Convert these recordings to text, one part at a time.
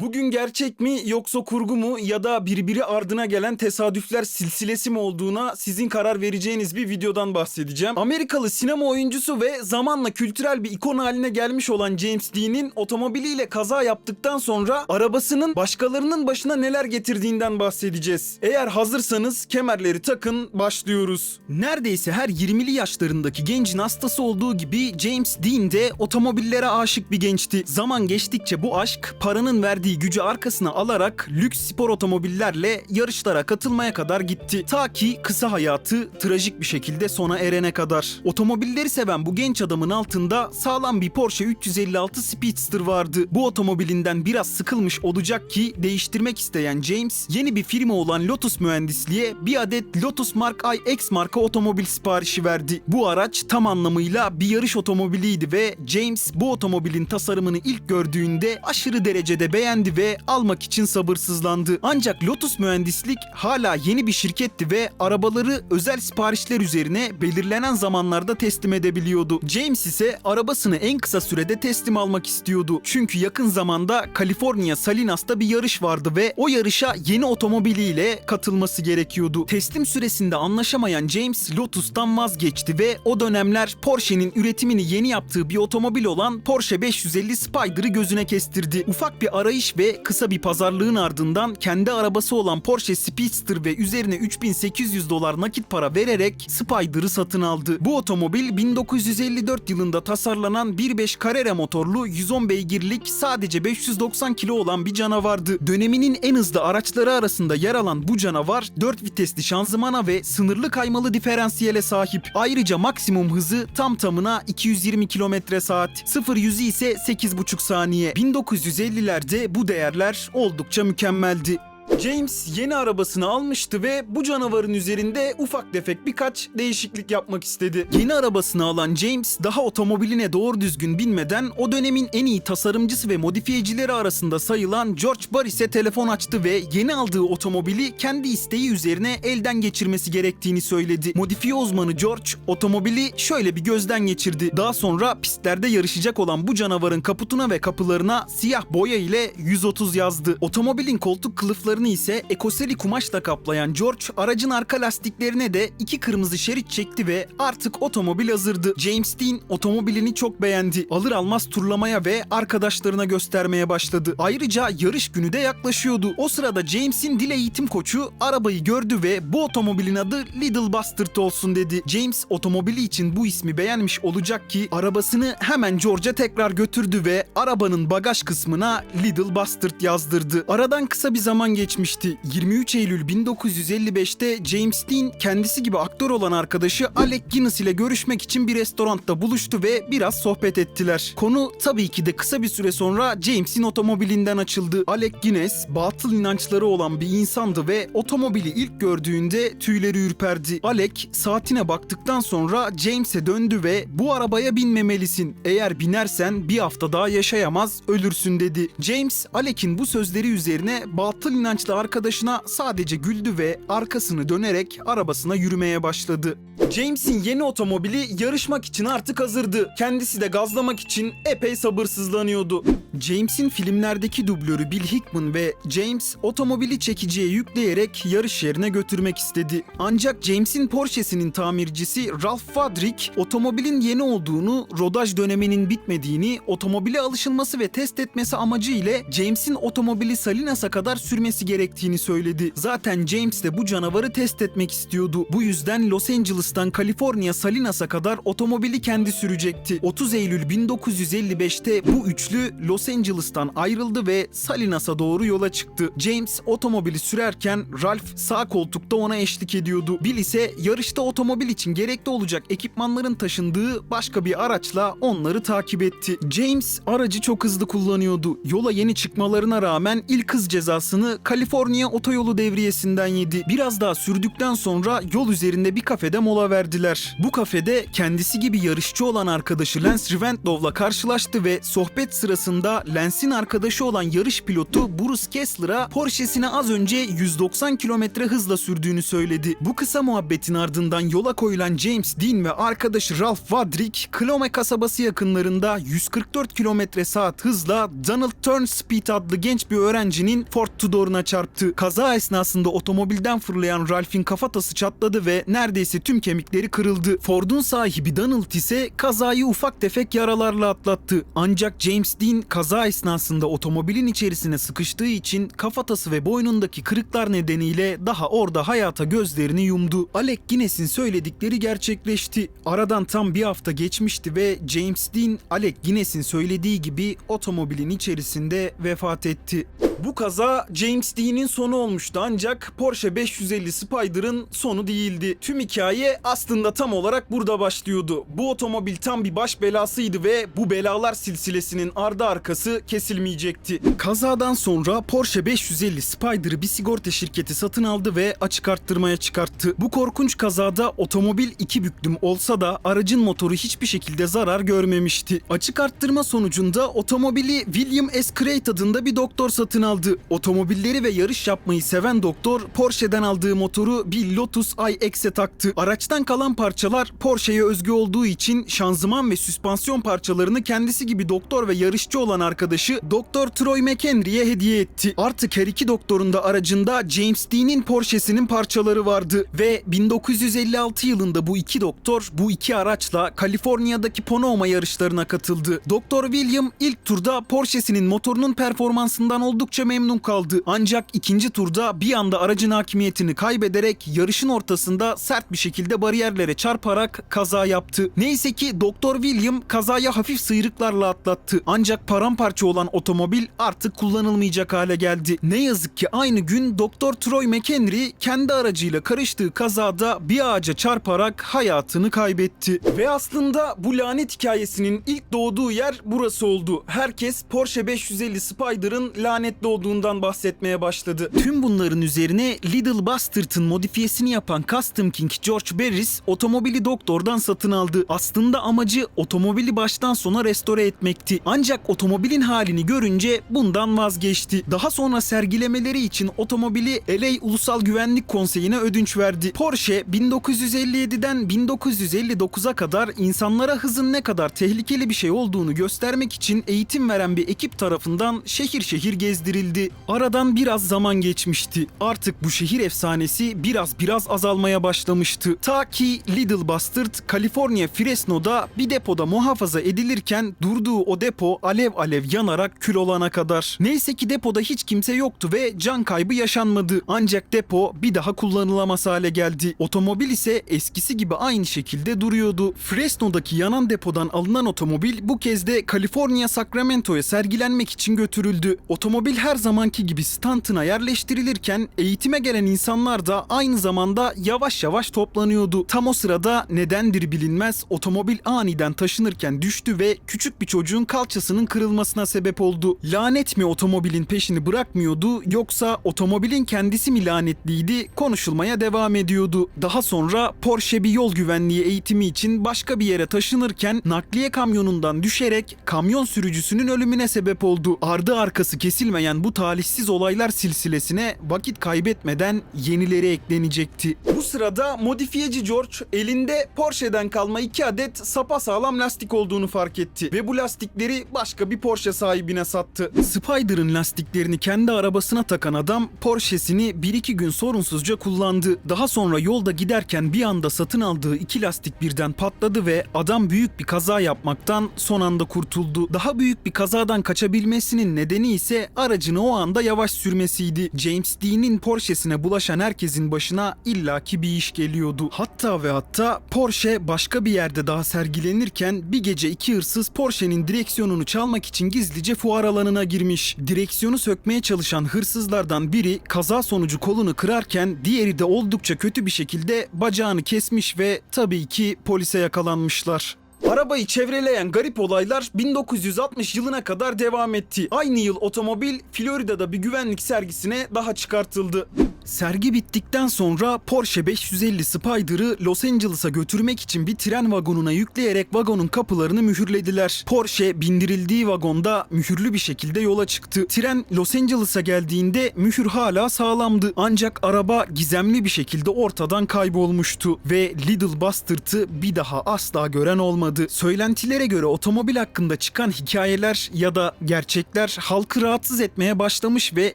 Bugün gerçek mi yoksa kurgu mu ya da birbiri ardına gelen tesadüfler silsilesi mi olduğuna sizin karar vereceğiniz bir videodan bahsedeceğim. Amerikalı sinema oyuncusu ve zamanla kültürel bir ikon haline gelmiş olan James Dean'in otomobiliyle kaza yaptıktan sonra arabasının başkalarının başına neler getirdiğinden bahsedeceğiz. Eğer hazırsanız kemerleri takın başlıyoruz. Neredeyse her 20'li yaşlarındaki gencin hastası olduğu gibi James Dean de otomobillere aşık bir gençti. Zaman geçtikçe bu aşk paranın verdiği gücü arkasına alarak lüks spor otomobillerle yarışlara katılmaya kadar gitti. Ta ki kısa hayatı trajik bir şekilde sona erene kadar. Otomobilleri seven bu genç adamın altında sağlam bir Porsche 356 Speedster vardı. Bu otomobilinden biraz sıkılmış olacak ki değiştirmek isteyen James yeni bir firma olan Lotus Mühendisliğe bir adet Lotus Mark I X marka otomobil siparişi verdi. Bu araç tam anlamıyla bir yarış otomobiliydi ve James bu otomobilin tasarımını ilk gördüğünde aşırı derecede beğendi ve almak için sabırsızlandı. Ancak Lotus Mühendislik hala yeni bir şirketti ve arabaları özel siparişler üzerine belirlenen zamanlarda teslim edebiliyordu. James ise arabasını en kısa sürede teslim almak istiyordu. Çünkü yakın zamanda Kaliforniya Salinas'ta bir yarış vardı ve o yarışa yeni otomobiliyle katılması gerekiyordu. Teslim süresinde anlaşamayan James Lotus'tan vazgeçti ve o dönemler Porsche'nin üretimini yeni yaptığı bir otomobil olan Porsche 550 Spider'ı gözüne kestirdi. Ufak bir arayış ve kısa bir pazarlığın ardından kendi arabası olan Porsche Speedster ve üzerine 3800 dolar nakit para vererek Spider'ı satın aldı. Bu otomobil 1954 yılında tasarlanan 1.5 Carrera motorlu 110 beygirlik sadece 590 kilo olan bir canavardı. Döneminin en hızlı araçları arasında yer alan bu canavar 4 vitesli şanzımana ve sınırlı kaymalı diferansiyele sahip. Ayrıca maksimum hızı tam tamına 220 km saat. 0-100'ü ise 8,5 saniye. 1950'lerde bu değerler oldukça mükemmeldi. James yeni arabasını almıştı ve bu canavarın üzerinde ufak tefek birkaç değişiklik yapmak istedi. Yeni arabasını alan James daha otomobiline doğru düzgün binmeden o dönemin en iyi tasarımcısı ve modifiyecileri arasında sayılan George Barris'e telefon açtı ve yeni aldığı otomobili kendi isteği üzerine elden geçirmesi gerektiğini söyledi. Modifiye uzmanı George otomobili şöyle bir gözden geçirdi. Daha sonra pistlerde yarışacak olan bu canavarın kaputuna ve kapılarına siyah boya ile 130 yazdı. Otomobilin koltuk kılıflarını ise ekoseli kumaşla kaplayan George aracın arka lastiklerine de iki kırmızı şerit çekti ve artık otomobil hazırdı. James Dean otomobilini çok beğendi. Alır almaz turlamaya ve arkadaşlarına göstermeye başladı. Ayrıca yarış günü de yaklaşıyordu. O sırada James'in dil eğitim koçu arabayı gördü ve bu otomobilin adı Little Bastard olsun dedi. James otomobili için bu ismi beğenmiş olacak ki arabasını hemen George'a tekrar götürdü ve arabanın bagaj kısmına Little Bastard yazdırdı. Aradan kısa bir zaman geçmişti. 23 Eylül 1955'te James Dean kendisi gibi aktör olan arkadaşı Alec Guinness ile görüşmek için bir restoranda buluştu ve biraz sohbet ettiler. Konu tabii ki de kısa bir süre sonra James'in otomobilinden açıldı. Alec Guinness batıl inançları olan bir insandı ve otomobili ilk gördüğünde tüyleri ürperdi. Alec saatine baktıktan sonra James'e döndü ve bu arabaya binmemelisin. Eğer binersen bir hafta daha yaşayamaz ölürsün dedi. James Alec'in bu sözleri üzerine batıl inançlı arkadaşına sadece güldü ve arkasını dönerek arabasına yürümeye başladı. James'in yeni otomobili yarışmak için artık hazırdı. Kendisi de gazlamak için epey sabırsızlanıyordu. James'in filmlerdeki dublörü Bill Hickman ve James otomobili çekiciye yükleyerek yarış yerine götürmek istedi. Ancak James'in Porsche'sinin tamircisi Ralph Fadrick otomobilin yeni olduğunu, rodaj döneminin bitmediğini, otomobile alışılması ve test etmesi amacı ile James'in otomobili Salinas'a kadar sürmesi gerektiğini söyledi. Zaten James de bu canavarı test etmek istiyordu. Bu yüzden Los Angeles'tan Kaliforniya Salinas'a kadar otomobili kendi sürecekti. 30 Eylül 1955'te bu üçlü Los Angeles'tan ayrıldı ve Salinas'a doğru yola çıktı. James otomobili sürerken Ralph sağ koltukta ona eşlik ediyordu. Bill ise yarışta otomobil için gerekli olacak ekipmanların taşındığı başka bir araçla onları takip etti. James aracı çok hızlı kullanıyordu. Yola yeni çıkmalarına rağmen ilk hız cezasını Kaliforniya otoyolu devriyesinden yedi. Biraz daha sürdükten sonra yol üzerinde bir kafede mola mola verdiler. Bu kafede kendisi gibi yarışçı olan arkadaşı Lance Rivendell'la karşılaştı ve sohbet sırasında Lance'in arkadaşı olan yarış pilotu Bruce Kessler'a Porsche'sine az önce 190 kilometre hızla sürdüğünü söyledi. Bu kısa muhabbetin ardından yola koyulan James Dean ve arkadaşı Ralph Vadrick, Klome kasabası yakınlarında 144 kilometre saat hızla Donald Turnspeed adlı genç bir öğrencinin Ford Tudor'una çarptı. Kaza esnasında otomobilden fırlayan Ralph'in kafatası çatladı ve neredeyse tüm kemikleri kırıldı. Ford'un sahibi Donald ise kazayı ufak tefek yaralarla atlattı. Ancak James Dean kaza esnasında otomobilin içerisine sıkıştığı için kafatası ve boynundaki kırıklar nedeniyle daha orada hayata gözlerini yumdu. Alec Guinness'in söyledikleri gerçekleşti. Aradan tam bir hafta geçmişti ve James Dean, Alec Guinness'in söylediği gibi otomobilin içerisinde vefat etti. Bu kaza James Dean'in sonu olmuştu ancak Porsche 550 Spider'ın sonu değildi. Tüm hikaye aslında tam olarak burada başlıyordu. Bu otomobil tam bir baş belasıydı ve bu belalar silsilesinin ardı arkası kesilmeyecekti. Kazadan sonra Porsche 550 Spider'ı bir sigorta şirketi satın aldı ve açık arttırmaya çıkarttı. Bu korkunç kazada otomobil iki büklüm olsa da aracın motoru hiçbir şekilde zarar görmemişti. Açık arttırma sonucunda otomobili William S. Crate adında bir doktor satın aldı. Otomobilleri ve yarış yapmayı seven doktor Porsche'den aldığı motoru bir Lotus iX'e taktı. Araçtan kalan parçalar Porsche'ye özgü olduğu için şanzıman ve süspansiyon parçalarını kendisi gibi doktor ve yarışçı olan arkadaşı Dr. Troy McHenry'e hediye etti. Artık her iki doktorun da aracında James Dean'in Porsche'sinin parçaları vardı ve 1956 yılında bu iki doktor bu iki araçla Kaliforniya'daki Ponoma yarışlarına katıldı. Dr. William ilk turda Porsche'sinin motorunun performansından oldukça memnun kaldı. Ancak ikinci turda bir anda aracın hakimiyetini kaybederek yarışın ortasında sert bir şekilde bariyerlere çarparak kaza yaptı. Neyse ki Dr. William kazaya hafif sıyrıklarla atlattı. Ancak paramparça olan otomobil artık kullanılmayacak hale geldi. Ne yazık ki aynı gün Dr. Troy McHenry kendi aracıyla karıştığı kazada bir ağaca çarparak hayatını kaybetti. Ve aslında bu lanet hikayesinin ilk doğduğu yer burası oldu. Herkes Porsche 550 Spider'ın lanetli olduğundan bahsetmeye başladı. Tüm bunların üzerine Little Bastard'ın modifiyesini yapan Custom King George Barris otomobili doktordan satın aldı. Aslında amacı otomobili baştan sona restore etmekti. Ancak otomobilin halini görünce bundan vazgeçti. Daha sonra sergilemeleri için otomobili LA Ulusal Güvenlik Konseyi'ne ödünç verdi. Porsche 1957'den 1959'a kadar insanlara hızın ne kadar tehlikeli bir şey olduğunu göstermek için eğitim veren bir ekip tarafından şehir şehir gezdirildi. Aradan biraz zaman geçmişti. Artık bu şehir efsanesi biraz biraz azalmaya başlamıştı. Ta ki Little Bastard, Kaliforniya Fresno'da bir depoda muhafaza edilirken durduğu o depo alev alev yanarak kül olana kadar. Neyse ki depoda hiç kimse yoktu ve can kaybı yaşanmadı. Ancak depo bir daha kullanılamaz hale geldi. Otomobil ise eskisi gibi aynı şekilde duruyordu. Fresno'daki yanan depodan alınan otomobil bu kez de Kaliforniya Sacramento'ya sergilenmek için götürüldü. Otomobil her zamanki gibi stantına yerleştirilirken eğitime gelen insanlar da aynı zamanda yavaş yavaş toplanıyordu. Tam o sırada nedendir bilinmez otomobil aniden taşınırken düştü ve küçük bir çocuğun kalçasının kırılmasına sebep oldu. Lanet mi otomobilin peşini bırakmıyordu yoksa otomobilin kendisi mi lanetliydi konuşulmaya devam ediyordu. Daha sonra Porsche bir yol güvenliği eğitimi için başka bir yere taşınırken nakliye kamyonundan düşerek kamyon sürücüsünün ölümüne sebep oldu. Ardı arkası kesilmeyen bu talihsiz olaylar silsilesine vakit kaybetmeden yenileri eklenecekti. Bu sırada modifiyeci George elinde Porsche'den kalma iki adet sapasağlam lastik olduğunu fark etti ve bu lastikleri başka bir Porsche sahibine sattı. Spider'ın lastiklerini kendi arabasına takan adam Porsche'sini 1-2 gün sorunsuzca kullandı. Daha sonra yolda giderken bir anda satın aldığı iki lastik birden patladı ve adam büyük bir kaza yapmaktan son anda kurtuldu. Daha büyük bir kazadan kaçabilmesinin nedeni ise aracını o anda yavaş sürmesiydi. James Dean'in Porsche'sine bulaşan herkesin başına illaki bir iş geliyordu. Hatta ve hatta Porsche başka bir yerde daha sergilenirken bir gece iki hırsız Porsche'nin direksiyonunu çalmak için gizlice fuar alanına girmiş. Direksiyonu sökmeye çalışan hırsızlardan biri kaza sonucu kolunu kırarken diğeri de oldukça kötü bir şekilde bacağını kesmiş ve tabii ki polise yakalanmışlar. Arabayı çevreleyen garip olaylar 1960 yılına kadar devam etti. Aynı yıl otomobil Florida'da bir güvenlik sergisine daha çıkartıldı. Sergi bittikten sonra Porsche 550 Spider'ı Los Angeles'a götürmek için bir tren vagonuna yükleyerek vagonun kapılarını mühürlediler. Porsche bindirildiği vagonda mühürlü bir şekilde yola çıktı. Tren Los Angeles'a geldiğinde mühür hala sağlamdı. Ancak araba gizemli bir şekilde ortadan kaybolmuştu ve Little Bastard'ı bir daha asla gören olmadı. Söylentilere göre otomobil hakkında çıkan hikayeler ya da gerçekler halkı rahatsız etmeye başlamış ve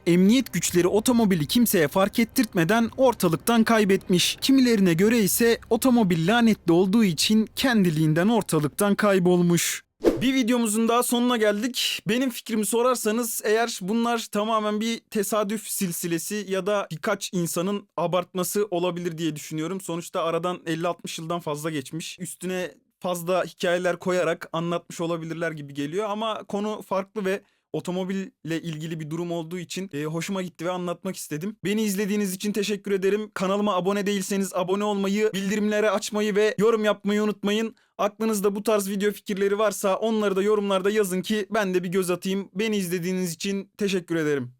emniyet güçleri otomobili kimseye fark ettirtmeden ortalıktan kaybetmiş. Kimilerine göre ise otomobil lanetli olduğu için kendiliğinden ortalıktan kaybolmuş. Bir videomuzun daha sonuna geldik. Benim fikrimi sorarsanız eğer bunlar tamamen bir tesadüf silsilesi ya da birkaç insanın abartması olabilir diye düşünüyorum. Sonuçta aradan 50-60 yıldan fazla geçmiş. Üstüne fazla hikayeler koyarak anlatmış olabilirler gibi geliyor ama konu farklı ve otomobille ilgili bir durum olduğu için e, hoşuma gitti ve anlatmak istedim. Beni izlediğiniz için teşekkür ederim. Kanalıma abone değilseniz abone olmayı, bildirimleri açmayı ve yorum yapmayı unutmayın. Aklınızda bu tarz video fikirleri varsa onları da yorumlarda yazın ki ben de bir göz atayım. Beni izlediğiniz için teşekkür ederim.